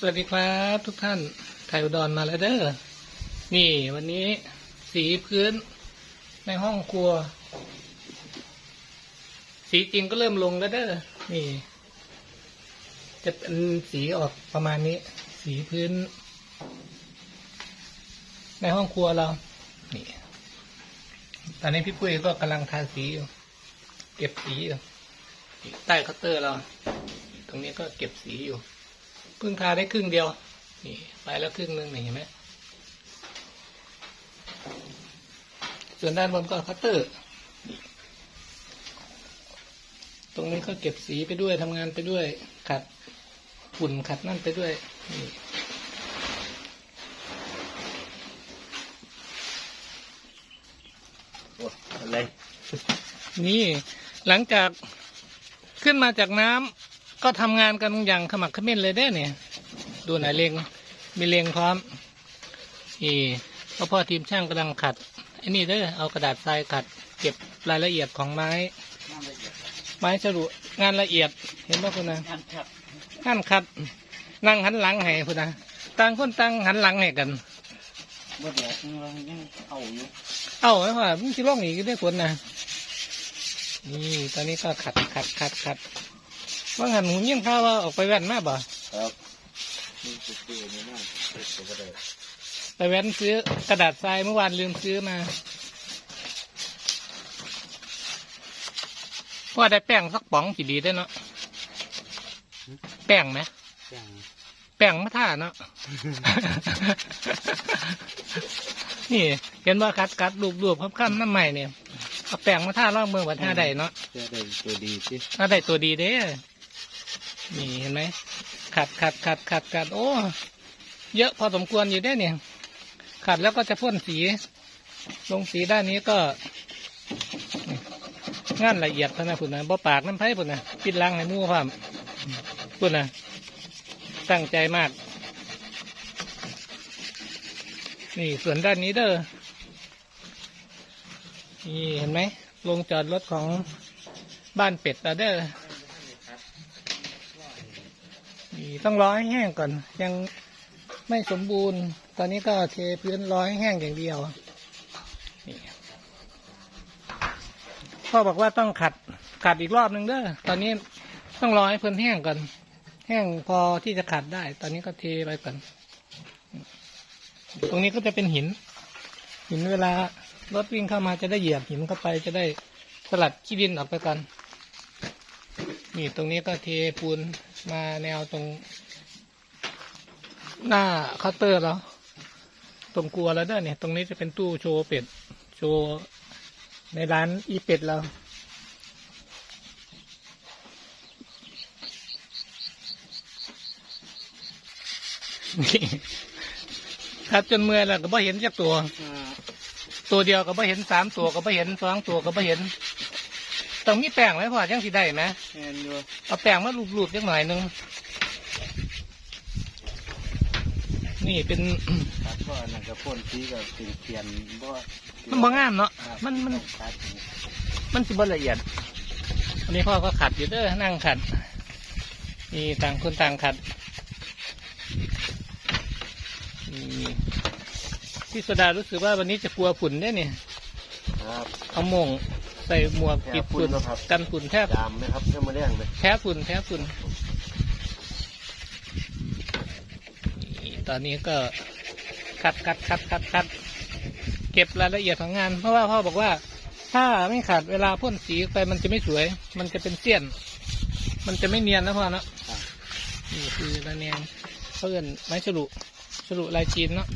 สวัสดีครับทุกท่านไทยอุดรมาแล้วเด้อ นี่วันนี้สีพื้นในห้องครัว สีจริงก็เริ่มลงแล้วเด้อ นี่ จะเป็นสีออกประมาณนี้ สีพื้น ในห้องครัวเรา นี่ ตอนนี้พี่ปุ้ยก็กำลังทาสีอยู่ เก็บสีอยู่ใต้เคาน์เตอร์เรา ตรงนี้ก็เก็บสีอยู่ เพิ่งทาได้ครึ่งเดียว นี่ไปแล้วครึ่งหนึ่งเห็นไหมส่วนด้านบนก็คัตเตอร์ ตรงนี้ก็เก็บสีไปด้วยทำงานไปด้วย ขัดฝุ่นขัดนั่นไปด้วย นี่โอ้อะไรนี่หลังจากขึ้นมาจากน้ำ ก็ทำงานกันอย่างขมักเขม้นเลยได้อเนี่ย ดูหน่อยเลงมีเลงพร้อมนี่พ่อพ่อทีมช่างกำลังขัดไอ้นี่เด้อเอากระดาษทรายขัด เก็บรายละเอียดของไม้งานละเอียดไม้ฉลุงานละเอียดเห็นป่ะคุณนะงานครับงานขัดนั่งหันหลังให้คุณนะต่างคนต่างหันหลังให้กันบ่เดี๋ยวยังยังเอาอยู่เอ้าแล้วว่ามึงจะล่องอีกได้ผลนะนี่ตอนนี้ก็ขัดขัดขัดขัด ว่าหันหูยิ่งข้าวว่าออกไปแว่นมาบ่ครับนี่คือคือนี่มากเป็นตัวเดียวไปแว่นซื้อกระดาษทรายเมื่อวานลืมซื้อมาว่าได้แป้งสักป๋องกี่ดีได้อเนาะแป้งไหมอย่างแป้งมะท่าเนาะ นี่เห็นว่าคัดคัดรูปรูปข้ามๆน้ำใหม่เนี่ยเอาแป้งมาท่าล่องเมืองวัดท่าใดเนาะจะได้ตัวดีสิท่าใดตัวดีเด้ นี่เห็นไหมขัดขัดขัดขัดขัดโอ้ เยอะพอสมควรอยู่ได้เนี่ย ขัดแล้วก็จะพ่นสี ลงสีด้านนี้ก็ งานละเอียดเท่านะพุ่นนะบ่ปากน้ำไผ่พุ่นนะปิดลังให้หมู่ความพุ่นนะตั้งใจมาก นี่ส่วนด้านนี้เด้อนี่เห็นไหมลงจอดรถของบ้านเป็ดเด้อ ต้องร้อให้แห้งก่อน ยังไม่สมบูรณ์ ตอนนี้ก็เทพื้นร้อให้แห้งอย่างเดียวพ่อบอกว่าต้องขัดขัดอีกรอบหนึ่งเด้อตอนนี้ต้องรอให้พื้นแห้งก่อน แห้งพอที่จะขัดได้ ตอนนี้ก็เทไปก่อน ตรงนี้ก็จะเป็นหิน หินเวลารถวิ่งเข้ามาจะได้เหยียบหินเข้าไปจะได้สลัดขี้ดินออกไปก่อนนี่ตรงนี้ก็เทปูน มาแนวตรง หน้าเคาน์เตอร์แล้วตรงกลัวแล้วเด้อเนี่ย ตรงนี้จะเป็นตู้โชว์เป็ด โชว์ในร้านอีเป็ดเรานี่ครับจนเมื่อยแล้วก็บ่เห็นจักตัว ตัวเดียวก็บ่เห็นสามตัวก็บ่เห็นสองตัวก็บ่เห็น ต้องมีแป้งไหมพ่อจังสิได้ไหมแอนอยู่เอาแป้งมาลูบๆจักหน่อยหนึงนี่เป็นครับก็นั่นก็พ่นสีกับสีเขียนบ่มันบ่งามเนาะ ครับมันมันครับมันสิบ่ละเอียดวันนี้พ่อก็ขัดอยู่เด้อนั่งขัดนี่ต่างคนต่างขัดนี่พี่โซดารู้สึกว่าวันนี้จะกลัวฝุ่นได้เนี่ยครับเอาโมง ใส่หมวกปิดฝุ่นแพ้ฝุ่นนะครับกันฝุ่นแทบยามไหมครับเพื่อมาเลี้ยงไหมแพ้ฝุ่นแพ้ฝุ่นนี่ตอนนี้ก็คัดคัดคัดคัดคัดเก็บรายละเอียดของงาน เพราะว่าพ่อบอกว่า ถ้าไม่ขัดเวลาพ่นสีไปมันจะไม่สวย มันจะเป็นเสี้ยน มันจะไม่เนียนนะพ่อเนาะครับนี่คือระแนงเพื่อนไม้ฉลุฉลุลายจีนเนาะ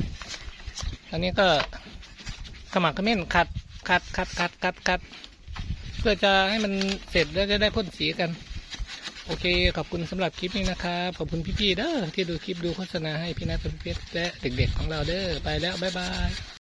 อันนี้ก็ขมักเขม้นขัดขัดขัดขัดขัดขัด เพื่อจะให้มันเสร็จแล้วจะได้พ่นสีกัน โอเค ขอบคุณสำหรับคลิปนี้นะครับขอบคุณพี่ๆเด้อที่ดูคลิปดูโฆษณาให้พี่นัทพี่เพชรและเด็กๆของเราเด้อไปแล้วบ๊ายบาย